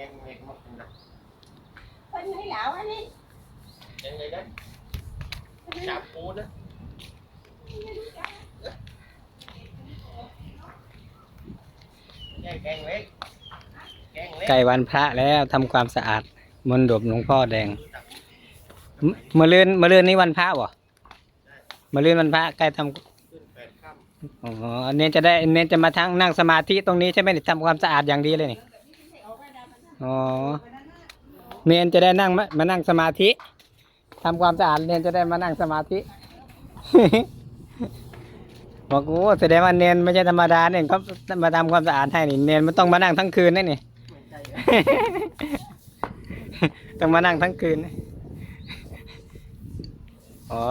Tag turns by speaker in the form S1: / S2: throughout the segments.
S1: ยังเล็กมากนะ
S2: Phân hay lão anh đi
S1: ยังไงนะจับปูนะแกงแกงเล็กแกงเล็ก
S3: ใกล้วันพระแล้วทำความสะอาดมนต์ดบหลวงพ่อแดงมมะเรือนมะเรือนนี้วันพระบ่มะเรือนวันพระใกล้ทำ
S1: ขึ้นแปดค่
S3: อ๋อเน้นจะได้เน้นจะมาทั้งนั่งสมาธิตรงนี้ใช่ไหมนี่ทำความสะอาดอย่างดีเลยนี่ อ๋อเนนจะได้นั่งมามานั่งสมาธิทำความสะอาดเนนจะได้มานั่งสมาธิ บอกโอ้แสดงว่าเนนไม่ใช่ธรรมดาเนี่ยเขามาทำความสะอาดให้นี่เนนมันต้องมานั่งทั้งคืนนี่นี่ ต้องมานั่งทั้งคืนอ๋อ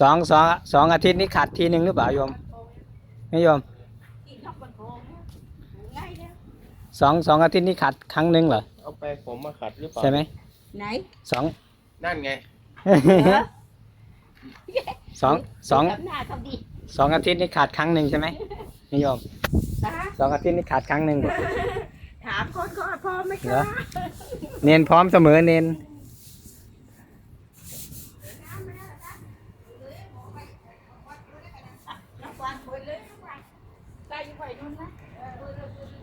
S3: สองสองสองอาทิตย์นี้ขัดทีหนึ่งหรือเปล่าโยมไม่โยม สองสองอาทิตย์นี้ขัดครั้งหนึ่งเหรอำ
S1: เอาไปผมมาขัดหรือเปล่า
S3: ใช่ไหม
S2: Này
S3: สอง
S1: นั่นไง
S3: สองสอง
S2: Cấm nào không đi
S3: สองอาทิตย์นี้ขาดครั้งหนึ่งใช่ไหมไม่โยม
S2: Hả?
S3: สองอาทิตย์นี้ขาดครั้งหนึ่ง
S2: Thảm con có phô mấy
S3: เหรอ
S2: cái
S3: เนนพร้อมเสมอเนน
S2: Nó quan bơi lên nó quan Tay như vậy luôn á Bơi lên, bơi lên.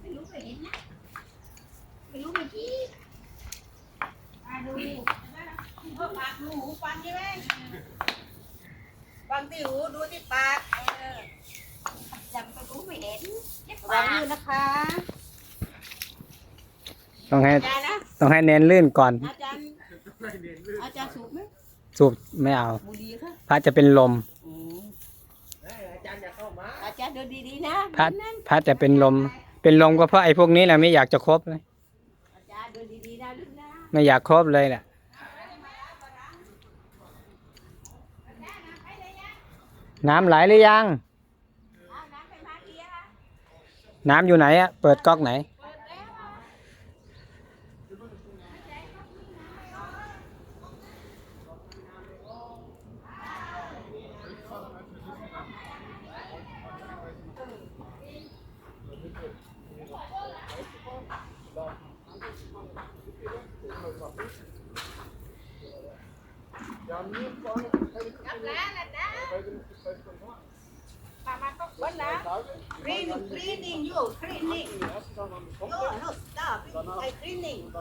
S2: ไม่รู้ไปเห็นนะไม่รู้ไปที่มาดูเพิ่มปากดูหู ฟังใช่ไหมฟังที่หูดูที่ปากเออจำไปรู้ไม่เห็นวางอยู่นะคะ
S3: ต้องให้
S2: อาจารย์นะ
S3: ต้องให้เนนลื่นก่อน
S2: อาจารย์อาจารย์สูบไหม
S3: สูบไม่เอา
S2: บุหรี่ค่ะ
S3: พระจะเป็นลม
S2: อืม
S1: เอ้ยอาจารย์อย่าเข้ามา
S2: อาจารย์เดินดีๆนะ
S3: พระ
S2: นั่น
S3: พระจะเป็นลม เป็นลมก็เพราะไอ้พวกนี้แหละไม่อยากจะคบเลย
S2: อาจารย์เดินดีๆนะลูกนะ
S3: ไม่อยากคบเลยแหละ น้ำไหลหรือยัง
S2: น้ำ
S3: อยู่ไหนอะเปิดก๊อกไหน
S2: เปิ Wala. Training, training, you, training. You, no, stop. I training.